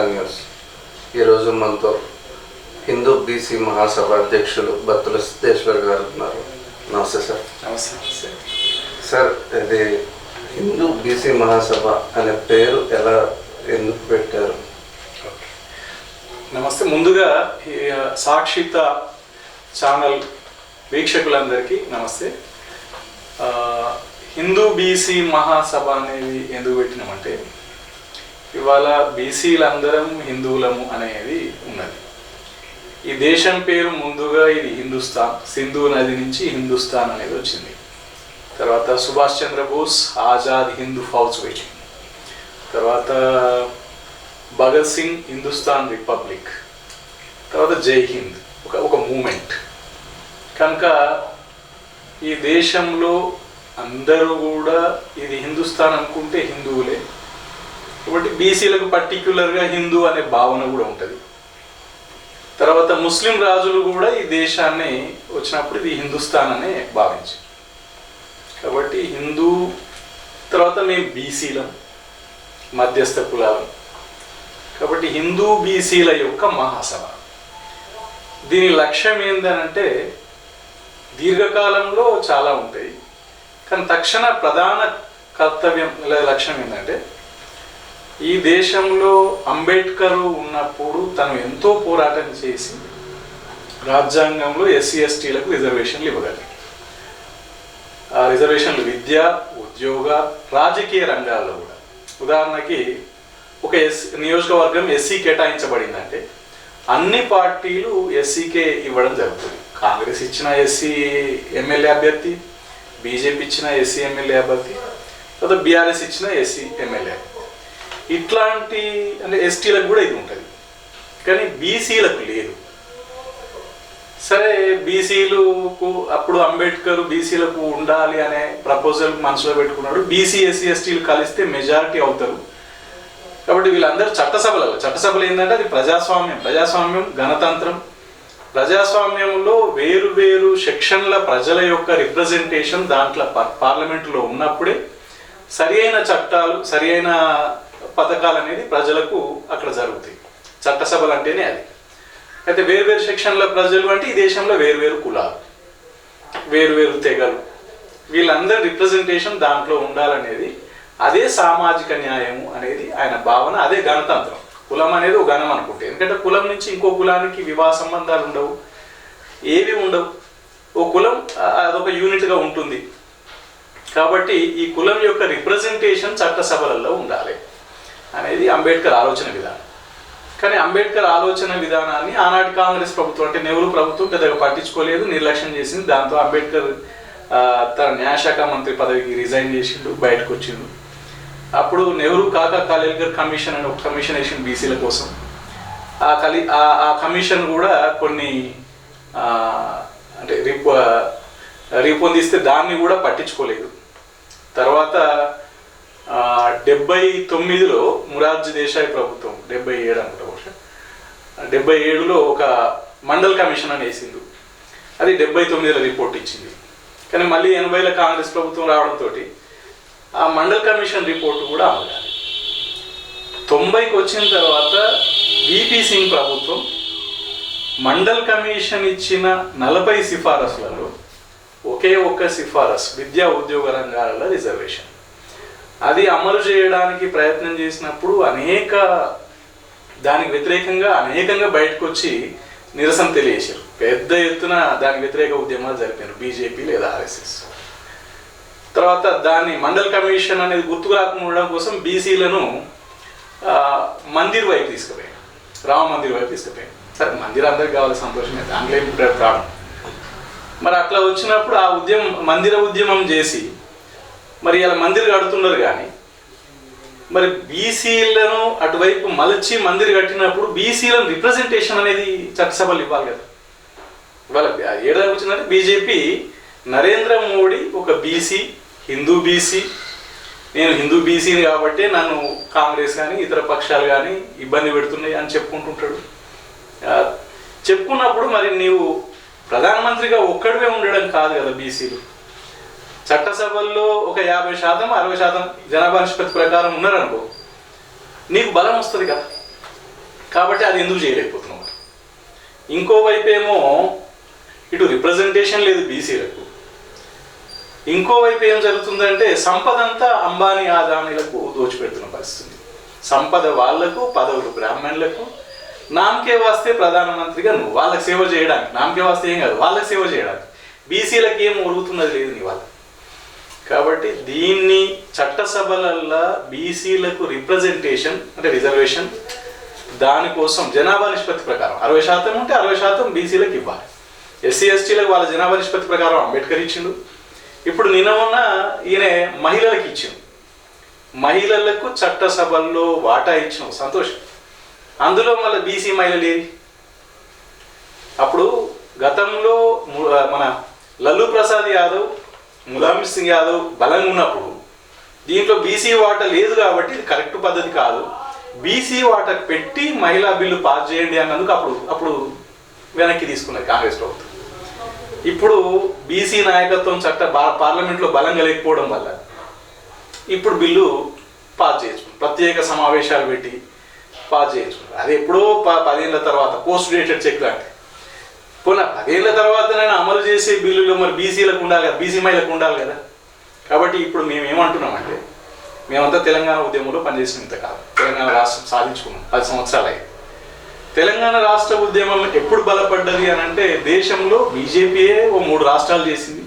సాక్షితా news. ఈరోజు మనతో Hindu BC మహాసభ అధ్యక్షులు బత్తుల సిద్ధేశ్వర్ గారు ఉన్నారు. నమస్తే సార్. నమస్తే. సార్ ఇది హిందూ బీసీ మహాసభ అనే పేరు ఎలా ఎందుకు పెట్టారు? నమస్తే. ముందుగా ఈ సాక్షిత ఛానల్ వీక్షకులందరికీ నమస్తే. హిందూ బీసీ మహాసభ అనేది ఎందుకు పెట్టినామంటే ఇవాళ బీసీలందరం హిందువులము అనేది ఉన్నది. ఈ దేశం పేరు ముందుగా ఇది హిందుస్థాన్ సింధు నది నుంచి హిందుస్థాన్ అనేది వచ్చింది. తర్వాత సుభాష్ చంద్రబోస్ ఆజాద్ హిందూ ఫౌజ్ పెట్టింది తర్వాత భగత్ సింగ్ హిందుస్థాన్ రిపబ్లిక్. తర్వాత జై హింద్ ఒక ఒక మూమెంట్. కనుక ఈ దేశంలో అందరూ కూడా ఇది హిందుస్థాన్ అనుకుంటే హిందువులే. కాబట్టి బీసీలకు పర్టిక్యులర్గా హిందూ అనే భావన కూడా ఉంటుంది. తర్వాత ముస్లిం రాజులు కూడా ఈ దేశాన్ని వచ్చినప్పుడు ఇది హిందుస్థాన్ అనే భావించారు కాబట్టి హిందూ తర్వాత మేము బీసీలం మధ్యస్థ కులాలం. కాబట్టి హిందూ బీసీల యొక్క మహాసభ. దీని లక్ష్యం ఏంటనంటే దీర్ఘకాలంలో చాలా ఉంటాయి. కానీ తక్షణ ప్రధాన కర్తవ్యం లేదా లక్ష్యం ఏంటంటే ఈ దేశంలో అంబేద్కర్ ఉన్నప్పుడు తను ఎంతో పోరాటం చేసి రాజ్యాంగంలో ఎస్సీ ఎస్టీలకు రిజర్వేషన్లు ఇవ్వగలిగారు ఆ రిజర్వేషన్లు విద్య ఉద్యోగ రాజకీయ రంగాల్లో కూడా. ఉదాహరణకి ఒక ఎస్ నియోజకవర్గం ఎస్సీ కేటాయించబడిందంటే అన్ని పార్టీలు ఎస్సీకే ఇవ్వడం జరుగుతుంది. కాంగ్రెస్ ఇచ్చిన ఎస్సీ ఎమ్మెల్యే అభ్యర్థి బీజేపీ ఇచ్చిన ఎస్సీ ఎమ్మెల్యే అభ్యర్థి తర్వాత బీఆర్ఎస్ ఇచ్చిన ఎస్సీ ఎమ్మెల్యే. ఇట్లాంటి అంటే ఎస్టీలకు కూడా ఇది ఉంటుంది. కానీ బీసీలకు లేదు. సరే బీసీలకు అప్పుడు అంబేద్కర్ బీసీలకు ఉండాలి అనే ప్రపోజల్ మనసులో పెట్టుకున్నాడు. బీసీ ఎస్సీ ఎస్టీలు కలిస్తే మెజారిటీ అవుతారు. కాబట్టి వీళ్ళందరూ చట్టసభలలో చట్టసభలు ఏంటంటే అది ప్రజాస్వామ్యం ప్రజాస్వామ్యం గణతంత్రం. ప్రజాస్వామ్యంలో వేరు వేరు సెక్షన్ల ప్రజల యొక్క రిప్రజెంటేషన్ దాంట్లో పార్లమెంటులో ఉన్నప్పుడే సరి అయిన చట్టాలు సరి అయిన పథకాలు అనేది ప్రజలకు అక్కడ జరుగుతాయి. చట్టసభలు అంటేనే అది. అయితే వేరు వేరు సెక్షన్ల ప్రజలు అంటే ఈ దేశంలో వేరువేరు కులాలు వేరు వేరు తెగలు. వీళ్ళందరి రిప్రజెంటేషన్ దాంట్లో ఉండాలనేది అదే సామాజిక న్యాయము అనేది ఆయన భావన అదే గణతంత్రం. కులం అనేది ఒక గణం అనుకుంటే. ఎందుకంటే కులం నుంచి ఇంకో కులానికి వివాహ సంబంధాలు ఉండవు. ఏవి ఉండవు. ఓ కులం అదొక యూనిట్గా ఉంటుంది. కాబట్టి ఈ కులం యొక్క రిప్రజెంటేషన్ చట్టసభలలో ఉండాలి. అనేది అంబేద్కర్ ఆలోచన విధానం. కానీ అంబేద్కర్ ఆలోచన విధానాన్ని ఆనాటి కాంగ్రెస్ ప్రభుత్వం అంటే నెహ్రూ ప్రభుత్వం పెద్దగా పట్టించుకోలేదు నిర్లక్ష్యం చేసింది. దాంతో అంబేద్కర్ తన న్యాయశాఖ మంత్రి పదవికి రిజైన్ చేసిండు బయటకు వచ్చిండు. అప్పుడు నెహ్రూ కాకా కాలేల్కర్ కమిషన్ అని ఒక కమిషన్ వేసిండు బీసీల కోసం. ఆ కలి ఆ ఆ కమిషన్ కూడా కొన్ని అంటే రిపో రూపొందిస్తే దాన్ని కూడా పట్టించుకోలేదు. తర్వాత డెబ్బై తొమ్మిదిలో మురార్జీ దేశాయ్ ప్రభుత్వం డెబ్బై ఏడు అనుకుంటా బహుశా డెబ్బై ఏడులో ఒక మండల్ కమిషన్ అని వేసింది అది డెబ్బై తొమ్మిదిలో రిపోర్ట్ ఇచ్చింది. కానీ మళ్ళీ ఎనభైలో కాంగ్రెస్ ప్రభుత్వం రావడంతో ఆ మండల్ కమిషన్ రిపోర్ట్ కూడా అమలు తొంభైకి వచ్చిన తర్వాత విపి సింగ్ ప్రభుత్వం మండల్ కమిషన్ ఇచ్చిన నలభై సిఫారసులలో ఒకే ఒక్క సిఫారసు విద్యా ఉద్యోగ రంగాలలో రిజర్వేషన్. అది అమలు చేయడానికి ప్రయత్నం చేసినప్పుడు అనేక దానికి వ్యతిరేకంగా అనేకంగా బయటకు వచ్చి నిరసన తెలియజేశారు. పెద్ద ఎత్తున దానికి వ్యతిరేక ఉద్యమాలు జరిపారు బీజేపీ లేదా ఆర్ఎస్ఎస్. తర్వాత దాన్ని మండల్ కమిషన్ అనేది గుర్తుకు రాకుండా ఉండడం కోసం బీసీలను మందిర్ వైపు తీసుకుపోయారు. రామ మందిర్ వైపు తీసుకుపోయారు. సరే మందిర్ అందరికి కావాలి సంతోషమే దాంట్లో ఏం ప్రాబ్లం? మరి అట్లా వచ్చినప్పుడు ఆ ఉద్యమం మందిర ఉద్యమం చేసి మరి ఇలా మందిర్ కడుతున్నారు కానీ మరి బీసీలను అటువైపు మలచి మందిర్ కట్టినప్పుడు బీసీలను రిప్రజెంటేషన్ అనేది చట్టసభలు ఇవ్వాలి కదా. ఇవాళ ఏడాది వచ్చిందంటే బీజేపీ నరేంద్ర మోడీ ఒక బీసీ హిందూ బీసీ నేను హిందూ బీసీని కాబట్టి నన్ను కాంగ్రెస్ కానీ ఇతర పక్షాలు కానీ ఇబ్బంది పెడుతున్నాయి అని చెప్పుకుంటుంటాడు. చెప్పుకున్నప్పుడు మరి నీవు ప్రధానమంత్రిగా ఒక్కడివే ఉండడం కాదు కదా బీసీలు. చట్టసభల్లో ఒక యాభై శాతం అరవై శాతం జనాభా నిష్పత్తి ప్రకారం ఉన్నారనుకో నీకు బలం వస్తుంది కదా. కాబట్టి అది ఎందుకు చేయలేకపోతున్నావు? ఇంకోవైపు ఏమో ఇటు రిప్రజెంటేషన్ లేదు బీసీలకు. ఇంకోవైపు ఏం జరుగుతుందంటే సంపద అంతా అంబానీ ఆదానీలకు దోచిపెడుతున్న పరిస్థితి. సంపద వాళ్ళకు పదవులు బ్రాహ్మణులకు నామకే వాస్తే ప్రధానమంత్రిగా నువ్వు. వాళ్ళకి సేవ చేయడానికి. నామకే వాస్తే ఏం కాదు వాళ్ళకి సేవ చేయడానికి. బీసీలకు ఏం ఒరుగుతున్నది లేదు నీ వాళ్ళకి కాబట్టి దీన్ని చట్టసభలల్లో బీసీలకు రిప్రజెంటేషన్ అంటే రిజర్వేషన్ దానికోసం జనాభా నిష్పత్తి ప్రకారం అరవై శాతం ఉంటే అరవై శాతం బీసీలకు ఇవ్వాలి. ఎస్సీ ఎస్టీలకు వాళ్ళ జనాభా నిష్పత్తి ప్రకారం అంబేద్కర్ ఇచ్చిండు. ఇప్పుడు నిన్న ఉన్న ఈయన మహిళలకు ఇచ్చిండు. మహిళలకు చట్టసభల్లో వాటా ఇచ్చిన సంతోషం. అందులో మళ్ళీ బీసీ మహిళలు ఏది అప్పుడు గతంలో మన లల్లు ప్రసాద్ యాదవ్ ములాయం సింగ్ యాదవ్ బలంగా ఉన్నప్పుడు దీంట్లో బీసీ వాటా లేదు కాబట్టి ఇది కరెక్ట్ పద్ధతి కాదు. బీసీ వాటా పెట్టి మహిళా బిల్లు పాస్ చేయండి అన్నందుకు అప్పుడు అప్పుడు వెనక్కి తీసుకున్నది కాంగ్రెస్ ప్రభుత్వం. ఇప్పుడు బీసీ నాయకత్వం చట్ట పార్లమెంట్లో బలంగా లేకపోవడం వల్ల ఇప్పుడు బిల్లు పాస్ చేయొచ్చు ప్రత్యేక సమావేశాలు పెట్టి పాస్ చేయొచ్చు అది ఎప్పుడో ప- తర్వాత పోస్ట్ డేటెడ్ చెక్ లాంటి పోనా పదేళ్ళ తర్వాతనైనా అమలు చేసే బిల్లులు మరి బీసీలకు ఉండాలి కదా బీసీ మహిళలకు ఉండాలి కదా. కాబట్టి ఇప్పుడు మేము ఏమంటున్నామంటే మేమంతా తెలంగాణ ఉద్యమంలో పనిచేసిన ఇంతకాలం. తెలంగాణ రాష్ట్రం సాధించుకున్నాం పది సంవత్సరాలు అయ్యి తెలంగాణ రాష్ట్ర ఉద్యమం ఎప్పుడు బలపడ్డది అని అంటే దేశంలో బీజేపీయే ఓ మూడు రాష్ట్రాలు చేసింది.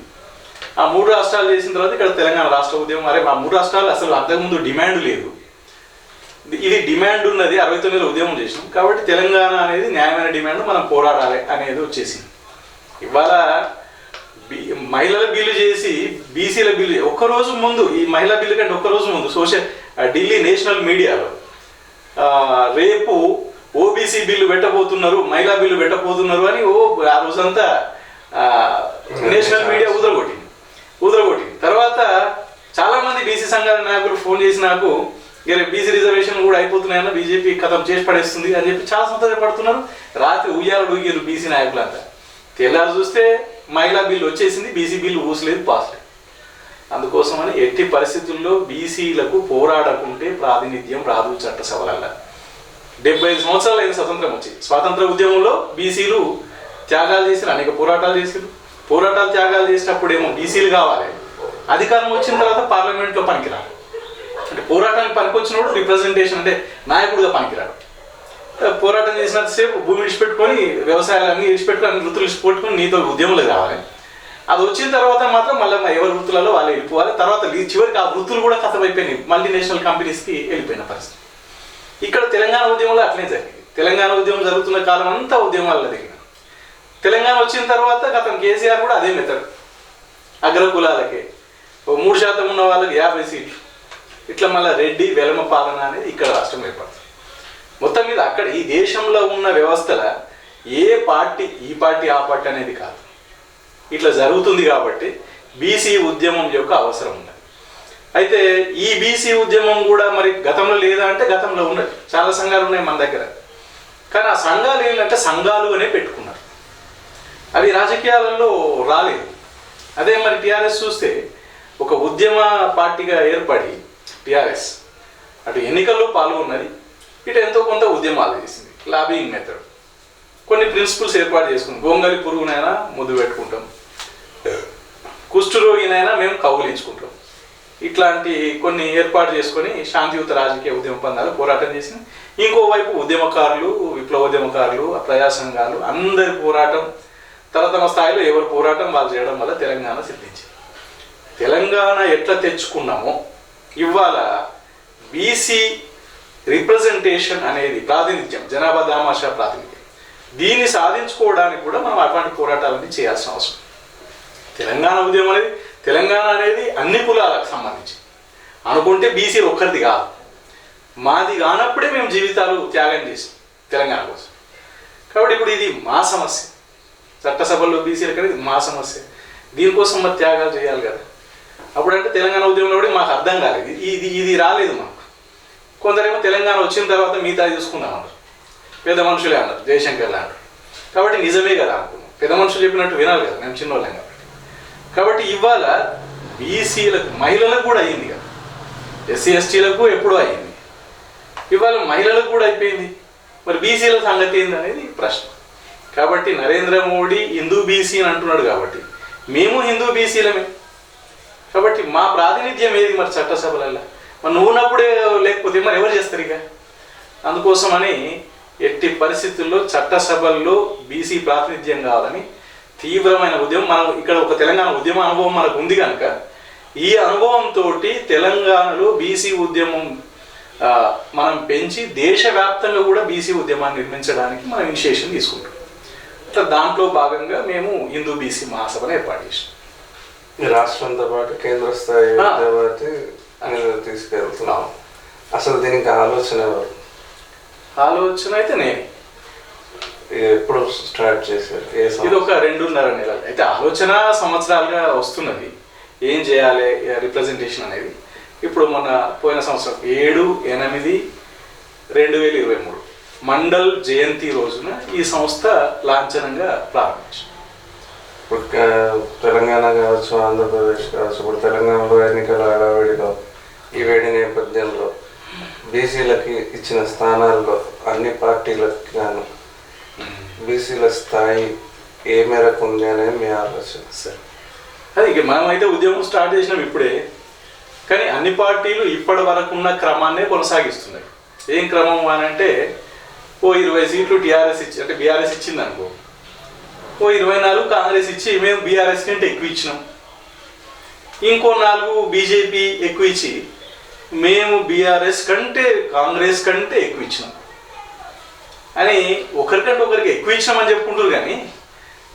ఆ మూడు రాష్ట్రాలు చేసిన తర్వాత ఇక్కడ తెలంగాణ రాష్ట్ర ఉద్యమం అరే ఆ మూడు రాష్ట్రాలు అసలు అంతకుముందు డిమాండ్ లేదు. ఇది డిమాండ్ ఉన్నది అరవై తొమ్మిది ఉద్యమం చేసినాం. కాబట్టి తెలంగాణ అనేది న్యాయమైన డిమాండ్ మనం పోరాడాలి అనేది వచ్చేసింది ఇవాళ మహిళల బిల్లు చేసి బీసీల బిల్లు ఒక్కరోజు ముందు ఈ మహిళా బిల్లు కంటే ఒక్కరోజు ముందు సోషల్ ఢిల్లీ నేషనల్ మీడియాలో రేపు ఓబీసీ బిల్లు పెట్టబోతున్నారు మహిళా బిల్లు పెట్టబోతున్నారు అని ఓ ఆ రోజంతా నేషనల్ మీడియా ఉదరగొట్టింది ఉదరగొట్టింది తర్వాత చాలామంది బీసీ సంఘాల నాయకులు ఫోన్ చేసి నాకు ఇక బీసీ రిజర్వేషన్ కూడా అయిపోతున్నాయన్న బీజేపీ కథం చేసి పడేస్తుంది అని చెప్పి చాలా సంతోషపడుతున్నారు రాత్రి ఉయ్యాలు ఊగిరు బీసీ నాయకులంతా. తెల్లారు చూస్తే మహిళా బిల్లు వచ్చేసింది బీసీ బిల్లు ఊసలేదు పాస్ లేదు. అందుకోసమని ఎట్టి పరిస్థితుల్లో బీసీలకు పోరాడకుంటే ప్రాతినిధ్యం రాదు చట్టసభలల్ల డెబ్బై ఐదు సంవత్సరాలు అయిన స్వతంత్రం వచ్చి. స్వాతంత్ర ఉద్యమంలో బీసీలు త్యాగాలు చేసిన అనేక పోరాటాలు చేసారు. పోరాటాలు త్యాగాలు చేసినప్పుడేమో బీసీలు కావాలి. అధికారం వచ్చిన తర్వాత పార్లమెంట్లో పనికిరాలి పోరాటానికి పనికొచ్చినప్పుడు రిప్రజెంటేషన్ అంటే నాయకుడిగా పనికిరాడు. పోరాటం చేసినంతసేపు భూమి విడిచిపెట్టుకొని వ్యవసాయాలన్నీ విడిచిపెట్టుకొని వృత్తులు విడిచిపెట్టుకొని నీతో ఉద్యమంలో కావాలి అది వచ్చిన తర్వాత మాత్రం మళ్ళీ ఎవరి వృత్తులలో వాళ్ళు వెళ్ళిపోవాలి. తర్వాత చివరికి ఆ వృత్తులు కూడా కథమైపోయినాయి. మల్టీనేషనల్ కంపెనీస్కి వెళ్ళిపోయిన పరిస్థితి. ఇక్కడ తెలంగాణ ఉద్యమంలో అట్లే జరిగింది. తెలంగాణ ఉద్యమం జరుగుతున్న కాలం అంతా ఉద్యమాల్లో దిగిన తెలంగాణ వచ్చిన తర్వాత గతం కేసీఆర్ కూడా అదే మెథడ్ అగ్రకులాలకే. మూడు శాతం ఉన్న వాళ్ళకి యాభై సీట్లు. ఇట్లా మళ్ళీ రెడ్డి వెలమ పాలన అనేది ఇక్కడ రాష్ట్రం ఏర్పడుతుంది. మొత్తం మీద అక్కడ ఈ దేశంలో ఉన్న వ్యవస్థల ఏ పార్టీ ఈ పార్టీ ఆ పార్టీ అనేది కాదు. ఇట్లా జరుగుతుంది కాబట్టి బీసీ ఉద్యమం యొక్క అవసరం ఉన్నది. అయితే ఈ బీసీ ఉద్యమం కూడా మరి గతంలో లేదా అంటే గతంలో ఉన్నది. చాలా సంఘాలు ఉన్నాయి మన దగ్గర. కానీ ఆ సంఘాలు ఏంటంటే సంఘాలు అనే పెట్టుకున్నారు. అవి రాజకీయాలలో రాలేదు. అదే మరి టీఆర్ఎస్ చూస్తే ఒక ఉద్యమ పార్టీగా ఏర్పడి టీఆర్ఎస్. అటు ఎన్నికల్లో పాల్గొన్నది ఇటు ఎంతో కొంత ఉద్యమాలు చేసింది లాబింగ్ మెథడ్ కొన్ని ప్రిన్సిపల్స్ ఏర్పాటు చేసుకుంది గోంగలి పురుగునైనా ముద్దు పెట్టుకుంటాం. కుష్ఠరోగినైనా మేము కౌగులించుకుంటాం. ఇట్లాంటి కొన్ని ఏర్పాటు చేసుకొని శాంతియుత రాజకీయ ఉద్యమ పందాలు పోరాటం చేసింది. ఇంకోవైపు ఉద్యమకారులు విప్లవోద్యమకారులు ప్రజా సంఘాలు అందరి పోరాటం తమ తమ స్థాయిలో ఎవరి పోరాటం వాళ్ళు చేయడం వల్ల తెలంగాణ సిద్ధించింది. తెలంగాణ ఎట్లా తెచ్చుకున్నామో ఇవాళ బీసీ రిప్రజెంటేషన్ అనేది ప్రాతినిధ్యం జనాభా దామాషా ప్రాతినిధ్యం. దీన్ని సాధించుకోవడానికి కూడా మనం అటువంటి పోరాటాలన్నీ చేయాల్సిన అవసరం. తెలంగాణ ఉద్యమం అనేది తెలంగాణ అనేది అన్ని కులాలకు సంబంధించి. అనుకుంటే బీసీ ఒక్కరిది కాదు. మాది కానప్పుడే మేము జీవితాలు త్యాగం చేసాం తెలంగాణ కోసం. కాబట్టి ఇప్పుడు ఇది మా సమస్య. చట్టసభల్లో బీసీలకు అనేది మా సమస్య. దీనికోసం మరి త్యాగాలు చేయాలి కదా. అప్పుడంటే తెలంగాణ ఉద్యమంలో కూడా మాకు అర్థం కాలేదు. ఇది ఇది రాలేదు మాకు. కొందరేమో తెలంగాణ వచ్చిన తర్వాత మిగతా చూసుకుందాం అన్నారు. పెద్ద మనుషులే అన్నారు జయశంకర్ అన్నారు కాబట్టి నిజమే కదా అనుకున్నాం. పెద్ద మనుషులు చెప్పినట్టు వినాలి కదా మేము చిన్నోళ్ళం కాబట్టి. కాబట్టి ఇవాళ బీసీలకు మహిళలకు కూడా అయింది కదా. ఎస్సీ ఎస్టీలకు ఎప్పుడూ అయింది. ఇవాళ మహిళలకు కూడా అయిపోయింది. మరి బీసీల సంగతి ఏంది అనేది ప్రశ్న. కాబట్టి నరేంద్ర మోడీ హిందూ బీసీ అని అంటున్నాడు కాబట్టి మేము హిందూ బీసీలమే. కాబట్టి మా ప్రాతినిధ్యం ఏది మరి చట్టసభలలో? మరి నువ్వు ఉన్నప్పుడే లేకపోతే మరి ఎవరు చేస్తారు ఇక? అందుకోసమని ఎట్టి పరిస్థితుల్లో చట్టసభల్లో బీసీ ప్రాతినిధ్యం కావాలని తీవ్రమైన ఉద్యమం మనం ఇక్కడ ఒక తెలంగాణ ఉద్యమ అనుభవం మనకు ఉంది కనుక ఈ అనుభవంతో తెలంగాణలో బీసీ ఉద్యమం మనం పెంచి దేశవ్యాప్తంగా కూడా బీసీ ఉద్యమాన్ని నిర్మించడానికి మనం ఇనిషియేషన్ తీసుకుంటాం అట్లా దాంట్లో భాగంగా మేము హిందూ బీసీ మహాసభను ఏర్పాటు చేసాం రాష్ట్రంతో పాటు కేంద్ర స్థాయి తీసుకెళ్తున్నాం. అసలు దీనికి ఆలోచన ఎవరు? ఆలోచన అయితే నేను. ఎప్పుడు స్టార్ట్ చేశారు? ఇది? ఒక రెండున్నర నెలలు అయితే ఆలోచన సంవత్సరాలుగా వస్తున్నది. ఏం చేయాలి? రిప్రజెంటేషన్ అనేది. ఇప్పుడు మొన్న పోయిన సంవత్సరం ఏడు ఎనిమిది రెండు వేల ఇరవై మూడు మండల్ జయంతి రోజున ఈ సంస్థ లాంఛనంగా ప్రారంభించింది. ఇప్పుడు తెలంగాణ కావచ్చు ఆంధ్రప్రదేశ్ కావచ్చు ఇప్పుడు తెలంగాణలో ఎన్నికల హడావిడిలో ఈ వేడి నేపథ్యంలో బీసీలకి ఇచ్చిన స్థానాల్లో అన్ని పార్టీలకు గాను బీసీల స్థాయి ఏ మేరకు ఉంది అనేది మీ ఆలోచన? సార్ అది ఇక మనమైతే ఉద్యమం స్టార్ట్ చేసినాం ఇప్పుడే కానీ అన్ని పార్టీలు ఇప్పటి వరకు ఉన్న క్రమాన్నే కొనసాగిస్తున్నాయి. ఏం క్రమం అని అంటే ఓ ఇరవై సీట్లు టీఆర్ఎస్ ఇచ్చి అంటే బీఆర్ఎస్ ఇచ్చింది అనుకో ఓ ఇరవై నాలుగు కాంగ్రెస్ ఇచ్చి మేము బీఆర్ఎస్ కంటే ఎక్కువ ఇచ్చినాం. ఇంకో నాలుగు బీజేపీ ఎక్కువ ఇచ్చి మేము బీఆర్ఎస్ కంటే కాంగ్రెస్ కంటే ఎక్కువ ఇచ్చినాం. అని ఒకరికంటే ఒకరికి ఎక్కువ ఇచ్చినామని చెప్పుకుంటారు కానీ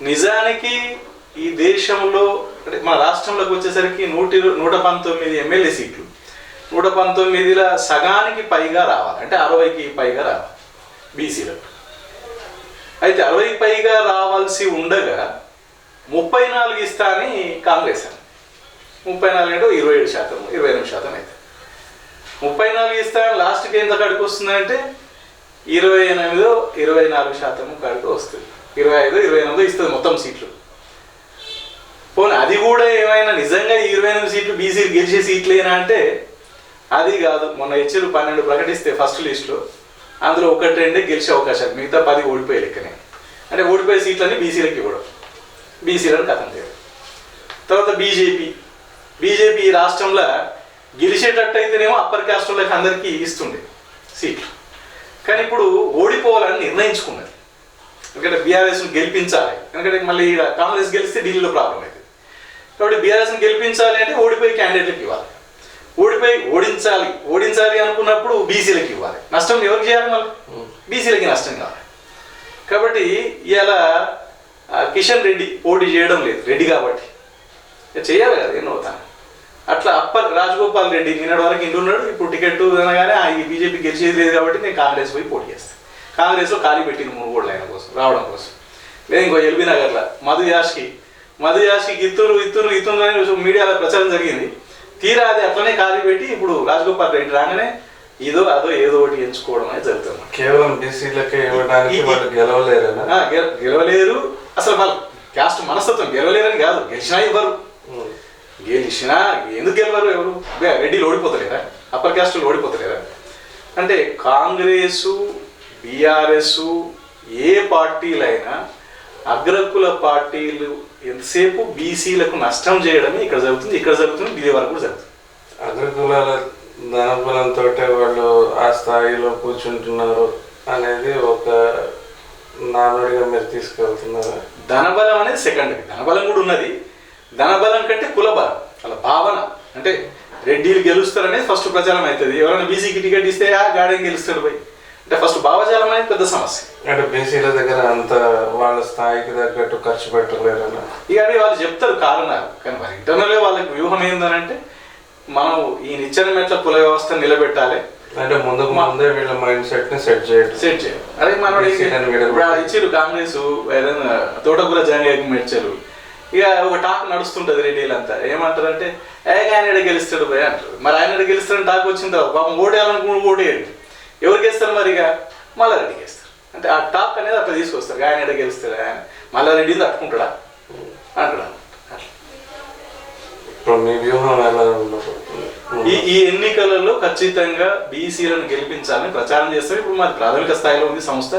నిజానికి ఈ దేశంలో అంటే మా రాష్ట్రంలోకి వచ్చేసరికి నూటి నూట పంతొమ్మిది ఎమ్మెల్యే సీట్లు. నూట పంతొమ్మిదిల సగానికి పైగా రావాలి. అంటే అరవైకి పైగా రావాలి బీసీలకు. అయితే అరవై పైగా రావాల్సి ఉండగా ముప్పై నాలుగు ఇస్తా అని కాంగ్రెస్ అని ముప్పై నాలుగు అంటే ఇరవై ఏడు శాతం ఇరవై ఎనిమిది శాతం అయితే. ముప్పై నాలుగు ఇస్తా లాస్ట్కి ఎంత కాడికి వస్తుందంటే ఇరవై ఎనిమిదో ఇరవై నాలుగు శాతం కాడికి వస్తుంది. ఇరవై ఐదు ఇరవై ఎనిమిదో ఇస్తుంది మొత్తం సీట్లు. పోనీ అది కూడా ఏమైనా నిజంగా ఇరవై ఎనిమిది సీట్లు బీసీలు గెలిచే సీట్లేనా అంటే అది కాదు. మొన్న హెచ్ఎల్ పన్నెండు ప్రకటిస్తే ఫస్ట్ లిస్ట్లో అందులో ఒకటి రెండే గెలిచే అవకాశాలు మిగతా పది ఓడిపోయే లెక్కనే. అంటే ఓడిపోయే సీట్లన్నీ బీసీలకు ఇవ్వడం బీసీలను కథం చేయడం. తర్వాత బీజేపీ. బీజేపీ ఈ రాష్ట్రంలో గెలిచేటట్టు అయితేనేమో అప్పర్ కాస్ట్ వాళ్ళకి అందరికీ ఇస్తుండే సీట్లు. కానీ ఇప్పుడు ఓడిపోవాలని నిర్ణయించుకున్నది. ఎందుకంటే బీఆర్ఎస్ను గెలిపించాలి. ఎందుకంటే మళ్ళీ ఈడ కాంగ్రెస్ గెలిస్తే ఢిల్లీలో ప్రాబ్లం అవుతుంది కాబట్టి బీఆర్ఎస్ని గెలిపించాలి అంటే ఓడిపోయి క్యాండిడేట్లకు ఇవ్వాలి. ఓడిపోయి ఓడించాలి. ఓడించాలి అనుకున్నప్పుడు బీసీలకు ఇవ్వాలి. నష్టం ఎవరికి చేయాలి మళ్ళీ? బీసీలకి నష్టం కావాలి. కాబట్టి ఆ, కిషన్ రెడ్డి పోటీ చేయడం లేదు. రెడ్డి కాబట్టి. చేయాలి కదా ఎన్నో తాను అట్లా అప్పర్ రాజగోపాల్ రెడ్డి నిన్నటి వరకు ఇంటి ఉన్నాడు. ఇప్పుడు టికెట్ అనగానే ఈ బీజేపీ గెలిచేది లేదు కాబట్టి నేను కాంగ్రెస్ పోయి పోటీ చేస్తాను కాంగ్రెస్లో ఖాళీ పెట్టింది మూడు కోట్ల ఆయన కోసం రావడం కోసం. లేదు ఇంకో ఎల్బీ నగర్లో మధు యాష్కి మధు యాష్కి ఇత్తురు ఇత్తురు ఇత్తురు అని మీడియాలో ప్రచారం జరిగింది. తీరా అది అట్లనే ఖాళీ పెట్టి ఇప్పుడు రాజగోపాల్ రెడ్డి రాగానే ఇదో అదో ఏదో ఒకటి ఎంచుకోవడం అనేది జరుగుతుంది కేవలం బీసీలకే ఇవ్వడానికి వాళ్ళు గెలవలేరనా? ఆ, గెల- గెలవలేరు. అసలు వాళ్ళు క్యాస్ట్ మనస్తత్వం గెలవలేరని కాదు. గెలిచినా ఇవ్వరు. గెలిచినా ఎందుకు గెలవరు ఎవరు? రెడ్డిలు ఓడిపోతలేరా? అప్పర్ క్యాస్టులు ఓడిపోతలేరా? అంటే కాంగ్రెసు బీఆర్ఎస్ ఏ పార్టీలైనా అగ్రకుల పార్టీలు ఎంతసేపు బీసీలకు నష్టం చేయడమే ఇక్కడ జరుగుతుంది ఇక్కడ జరుగుతుంది ఢిల్లీ వరకు కూడా జరుగుతుంది. అగ్రకులాల ధనబలంతో వాళ్ళు ఆ స్థాయిలో కూర్చుంటున్నారు అనేది ఒక నానుడిగా మీరు తీసుకెళ్తున్నారా? ధనబలం అనేది సెకండరీ ధనబలం కూడా ఉన్నది. ధనబలం కంటే కులబలం అలా భావన. అంటే రెడ్డిలు గెలుస్తారనేది ఫస్ట్ ప్రచారం అవుతుంది. ఎవరైనా బీసీకి టికెట్ ఇస్తే ఆ గాడెన్ గెలుస్తాడు పోయి? అంటే ఫస్ట్ భావజాలం అనేది పెద్ద సమస్య. అంటే బీసీల దగ్గర అంత వాళ్ళ స్థాయికి తగ్గట్టు ఖర్చు పెట్టలేరనా ఇక అది వాళ్ళు చెప్తారు కారణాలు. కానీ మరి ఇంటర్నల్గా వాళ్ళకి వ్యూహం ఏందనంటే మనం ఈ నిచ్చెన మెట్ల కుల వ్యవస్థ నిలబెట్టాలి. అంటే ముందుకు ముందే వీళ్ళ మైండ్ సెట్ని సెట్ చేయడం సెట్ చేయాలి. అదే ఆ ఇచ్చిర్రు కాంగ్రెస్ ఏదైనా తోటకూర జంగ మెడ్చారు ఇక ఒక టాక్ నడుస్తుంటది రెడ్డిలంతా ఏమంటారంటే ఏ ఆయన గెలుస్తాడు పోయి అంటారు. మరి ఆయన గెలుస్తాడని టాక్ వచ్చిన తర్వాత పాపం ఓటేయాలనుకుని ఓటేయండి ఎవరికి వేస్తారు మరి ఇక మల్లారెడ్డికి వేస్తారు అంటే ఆ టాక్ అనేది అట్లా తీసుకొస్తారు. ఆయన ఈడ గెలుస్తాడు? ఆయన మల్లారెడ్డిని తట్టుకుంటాడా? అంటాడు ఈ ఈ ఎన్నికలలో ఖచ్చితంగా బీసీలను గెలిపించాలని ప్రచారం చేస్తారు. ఇప్పుడు మాది ప్రాథమిక స్థాయిలో ఉంది సంస్థ.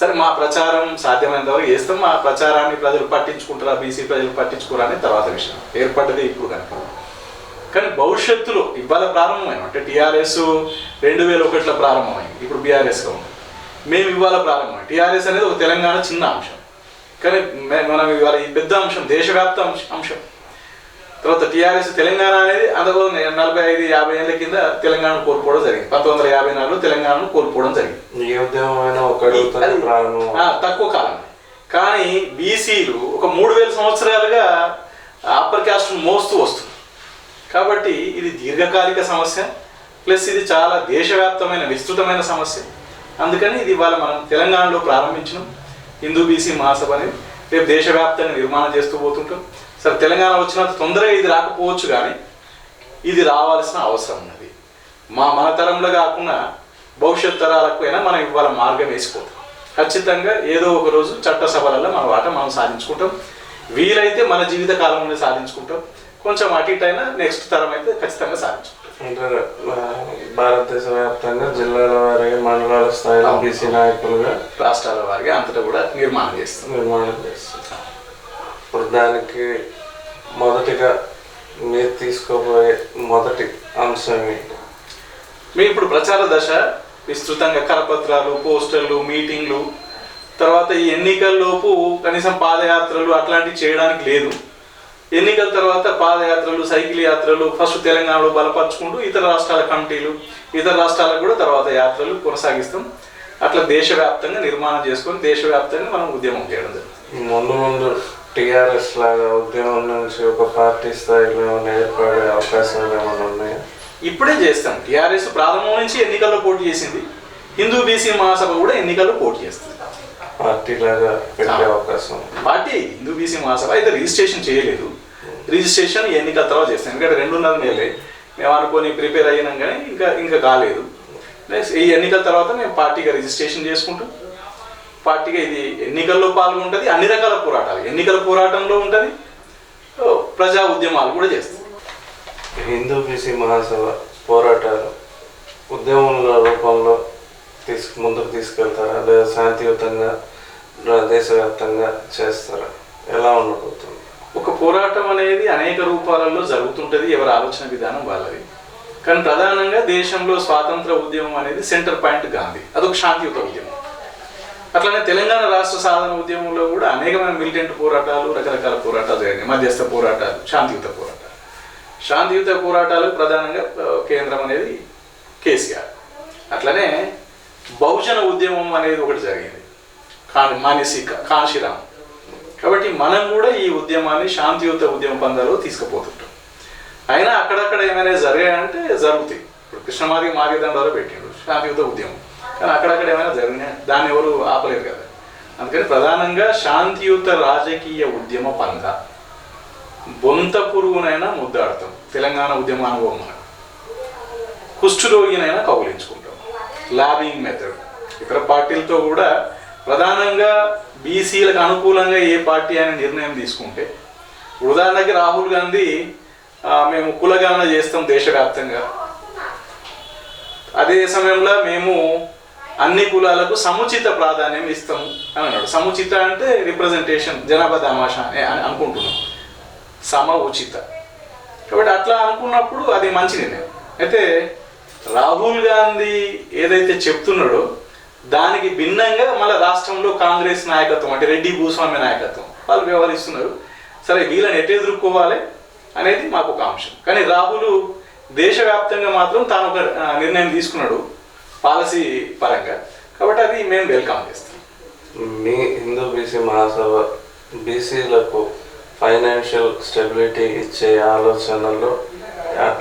సరే మా ప్రచారం సాధ్యమైనంత వరకు చేస్తాం. మా ప్రచారాన్ని ప్రజలు పట్టించుకుంటారా? బీసీ ప్రజలు పట్టించుకోరా అనేది తర్వాత విషయం. ఏర్పడ్డది ఇప్పుడు కనుక. కానీ భవిష్యత్తులో ఇవాళ ప్రారంభమైన అంటే టీఆర్ఎస్ రెండు వేల ఒకటిలో ప్రారంభమైంది. ఇప్పుడు బీఆర్ఎస్గా ఉంది. మేము ఇవాళ ప్రారంభమైంది. టీఆర్ఎస్ అనేది ఒక తెలంగాణ చిన్న అంశం. కానీ మనం ఇవాళ ఈ పెద్ద అంశం దేశవ్యాప్త అంశం తర్వాత టీఆర్ఎస్ తెలంగాణ అనేది అందులో నలభై ఐదు యాభై ఏళ్ళ కింద తెలంగాణ కోల్పోవడం జరిగింది. పంతొమ్మిది వందల యాభై నాలుగులో తెలంగాణను కోల్పోవడం జరిగింది. తక్కువ కాలం. కానీ బీసీలు ఒక మూడు వేల సంవత్సరాలుగా అప్పర్ క్యాస్ట్ మోస్తూ వస్తుంది కాబట్టి ఇది దీర్ఘకాలిక సమస్య ప్లస్ ఇది చాలా దేశవ్యాప్తమైన విస్తృతమైన సమస్య. అందుకని ఇది ఇవాళ మనం తెలంగాణలో ప్రారంభించిన. హిందూ బీసీ మహాసభ అనేది రేపు దేశవ్యాప్తంగా నిర్మాణం చేస్తూ పోతుంటాం. సరే తెలంగాణ వచ్చినంత తొందరగా ఇది రాకపోవచ్చు కానీ ఇది రావాల్సిన అవసరం ఉన్నది. మా మన తరంలో కాకుండా భవిష్యత్ తరాలకు అయినా మనం ఇవాళ మార్గం వేసిపోతాం. ఖచ్చితంగా ఏదో ఒక రోజు చట్టసభలలో మన వాట మనం సాధించుకుంటాం. వీలైతే మన జీవిత కాలంలోనే సాధించుకుంటాం. కొంచెం అటు ఇటు అయినా నెక్స్ట్ తరం అయితే ఖచ్చితంగా సాధించుకుంటాం. భారతదేశ వ్యాప్తంగా జిల్లాల వారిగా మండలాల స్థాయిలో. బీసీ నాయకులుగా రాష్ట్రాల వారిగా అంతటా కూడా నిర్మాణం చేస్తాం. నిర్మాణం చేస్తారు ఇప్పుడు దానికి మొదటిగా మీరు తీసుకోబోయే మొదటి అంశం ఏంటి? మేము ఇప్పుడు ప్రచార దశ విస్తృతంగా కరపత్రాలు పోస్టర్లు మీటింగ్లు తర్వాత ఈ ఎన్నికల్లోపు కనీసం పాదయాత్రలు అట్లాంటివి చేయడానికి లేదు. ఎన్నికల తర్వాత పాదయాత్రలు సైకిల్ యాత్రలు ఫస్ట్ తెలంగాణలో బలపరుచుకుంటూ ఇతర రాష్ట్రాల కమిటీలు ఇతర రాష్ట్రాలకు కూడా తర్వాత యాత్రలు కొనసాగిస్తాం. అట్లా దేశవ్యాప్తంగా నిర్మాణం చేసుకొని దేశవ్యాప్తంగా మనం ఉద్యమం చేయడం జరుగుతుంది. ముందు ముందు టిఆర్ఎస్ లాగా ఉద్యమం నుంచి ఒక పార్టీ స్థాయిలో ఏర్పడే అవకాశాలు ఏమైనా ఉన్నాయా? ఇప్పుడే చేస్తాం. టీఆర్ఎస్ ప్రారంభం నుంచి ఎన్నికల్లో పోటీ చేసింది. హిందూ బీసీ మహాసభ కూడా ఎన్నికల్లో పోటీ చేస్తుంది. పార్టీ లాగా పెట్టే అవకాశం పార్టీ హిందూ బీసీ మహాసభ అయితే రిజిస్ట్రేషన్ చేయలేదు. రిజిస్ట్రేషన్ ఎన్నికల తర్వాత చేస్తాం. ఎందుకంటే రెండున్నర నెలలే. మేము అనుకొని ప్రిపేర్ అయినాం కానీ ఇంకా ఇంకా కాలేదు. ఈ ఎన్నికల తర్వాత మేము పార్టీగా రిజిస్ట్రేషన్ చేసుకుంటాం. పార్టీగా ఇది ఎన్నికల్లో పాల్గొంటుంది. అన్ని రకాల పోరాటాలు. ఎన్నికల పోరాటంలో ఉంటుంది. ప్రజా ఉద్యమాలు కూడా చేస్తాం. హిందూ బీసీ మహాసభ పోరాటాలు ఉద్యమంలో ముందుకు తీసుకెళ్తారా? లేదా శాంతియుతంగా దేశవ్యాప్తంగా చేస్తారా? ఎలా ఉండబోతుంది? ఒక పోరాటం అనేది అనేక రూపాలలో జరుగుతుంటుంది ఎవరి ఆలోచన విధానం వాళ్ళది. కానీ ప్రధానంగా దేశంలో స్వాతంత్ర ఉద్యమం అనేది సెంటర్ పాయింట్ గాంధీ. అదొక శాంతియుత ఉద్యమం. అట్లనే తెలంగాణ రాష్ట్ర సాధన ఉద్యమంలో కూడా అనేకమైన మిలిటెంట్ పోరాటాలు రకరకాల పోరాటాలు జరిగినాయి. మధ్యస్థ పోరాటాలు శాంతియుత పోరాటాలు. శాంతియుత పోరాటాలు ప్రధానంగా కేంద్రం అనేది కేసీఆర్. అట్లనే బహుజన ఉద్యమం అనేది ఒకటి జరిగింది. కాని మానేసి కాశీరామ్ కాబట్టి మనం కూడా ఈ ఉద్యమాన్ని శాంతియుత ఉద్యమ పందాలో తీసుకుపోతుంటాం. అయినా అక్కడక్కడ ఏమైనా జరిగాయంటే జరుగుతాయి. ఇప్పుడు కృష్ణమాది మార్గదండాలో పెట్టిండు శాంతియుత ఉద్యమం. కానీ అక్కడక్కడ ఏమైనా జరిగినాయి దాన్ని ఎవరు ఆపలేరు కదా. అందుకని ప్రధానంగా శాంతియుత రాజకీయ ఉద్యమ పంద. బొంత పురుగునైనా ముద్దాడతాం. తెలంగాణ ఉద్యమ అనుభవం మనకు కుష్ఠరోగినైనా కౌలించుకుంటాం లాబింగ్ మెథడ్ ఇతర పార్టీలతో కూడా ప్రధానంగా బీసీలకు అనుకూలంగా ఏ పార్టీ అనే నిర్ణయం తీసుకుంటే ఉదాహరణకి రాహుల్ గాంధీ మేము కులగణన చేస్తాం దేశవ్యాప్తంగా. అదే సమయంలో మేము అన్ని కులాలకు సముచిత ప్రాధాన్యం ఇస్తాము అని అన్నాడు. సముచిత అంటే రిప్రజెంటేషన్ జనాభా తమాష అని అని అనుకుంటున్నాం. సమ ఉచిత కాబట్టి అట్లా అనుకున్నప్పుడు అది మంచి నిర్ణయం. అయితే రాహుల్ గాంధీ ఏదైతే చెప్తున్నాడో దానికి భిన్నంగా మళ్ళీ రాష్ట్రంలో కాంగ్రెస్ నాయకత్వం అంటే రెడ్డి భూస్వామి నాయకత్వం వాళ్ళు వ్యవహరిస్తున్నారు. సరే వీళ్ళని ఎట్లా ఎదుర్కోవాలి అనేది మాకు ఒక అంశం. కానీ రాహుల్ దేశవ్యాప్తంగా మాత్రం తాను ఒక నిర్ణయం తీసుకున్నాడు పాలసీ పరంగా. కాబట్టి అది మేము వెల్కమ్ చేస్తాం. మీ హిందూ బీసీ మహాసభ బీసీలకు ఫైనాన్షియల్ స్టెబిలిటీ ఇచ్చే ఆలోచనలో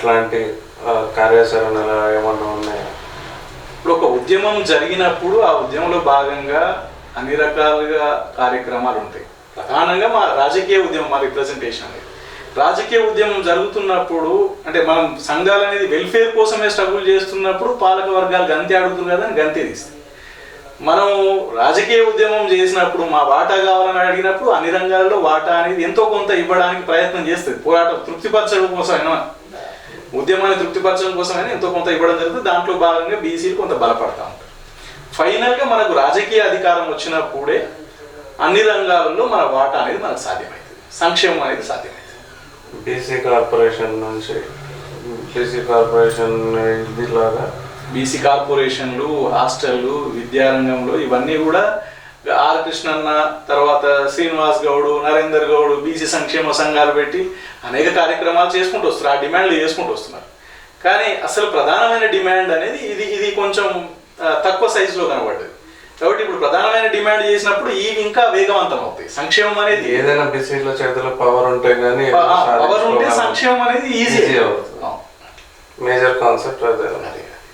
అట్లాంటి కార్యాచరణలు ఏమన్నా ఉన్నాయా? ఇప్పుడు ఒక ఉద్యమం జరిగినప్పుడు ఆ ఉద్యమంలో భాగంగా అన్ని రకాలుగా కార్యక్రమాలు ఉంటాయి. ప్రధానంగా మా రాజకీయ ఉద్యమం మా రిప్రజెంటేషన్ అనేది రాజకీయ ఉద్యమం జరుగుతున్నప్పుడు అంటే మనం సంఘాలు అనేది వెల్ఫేర్ కోసమే స్ట్రగుల్ చేస్తున్నప్పుడు పాలక వర్గాలు గంతి ఆడుతున్నారు కదా అని గంతే తీస్తాయి. మనం రాజకీయ ఉద్యమం చేసినప్పుడు మా వాటా కావాలని అడిగినప్పుడు అన్ని రంగాల్లో వాటా అనేది ఎంతో కొంత ఇవ్వడానికి ప్రయత్నం చేస్తుంది. పోరాటం తృప్తిపరచడం కోసం అయినా ఉద్యమాన్ని తృప్తిపరచడం కోసమైనా ఎంతో కొంత ఇవ్వడం జరుగుతుంది. దాంట్లో భాగంగా బీసీలు కొంత బలపడతా ఉంటారు. ఫైనల్గా మనకు రాజకీయ అధికారం వచ్చినప్పుడే అన్ని రంగాలలో మన వాటా అనేది మనకు సాధ్యమవుతుంది సంక్షేమం అనేది సాధ్యమవుతుంది బీసీ కార్పొరేషన్ నుంచి బీసీ కార్పొరేషన్ ఇదిలాగా బీసీ కార్పొరేషన్లు హాస్టళ్ళు విద్యారంగంలో ఇవన్నీ కూడా ఆర్ కృష్ణన్న తర్వాత శ్రీనివాస్ గౌడు నరేందర్ గౌడు బీసీ సంక్షేమ సంఘాలు పెట్టి అనేక కార్యక్రమాలు చేసుకుంటూ వస్తున్నారు. ఆ డిమాండ్లు చేసుకుంటూ వస్తున్నారు. కానీ అసలు ప్రధానమైన డిమాండ్ అనేది ఇది ఇది కొంచెం తక్కువ సైజులో కనబడ్డది. కాబట్టి ఇప్పుడు ప్రధానమైన డిమాండ్ చేసినప్పుడు ఇవి ఇంకా వేగవంతం అవుతాయి సంక్షేమం అనేది ఏదైనా బీసీలో చేతిలో పవర్ ఉంటే కానీ పవర్ ఉంటే సంక్షేమం అనేది ఈజీ అవుతుంది. మేజర్ కాన్సెప్ట్ అది.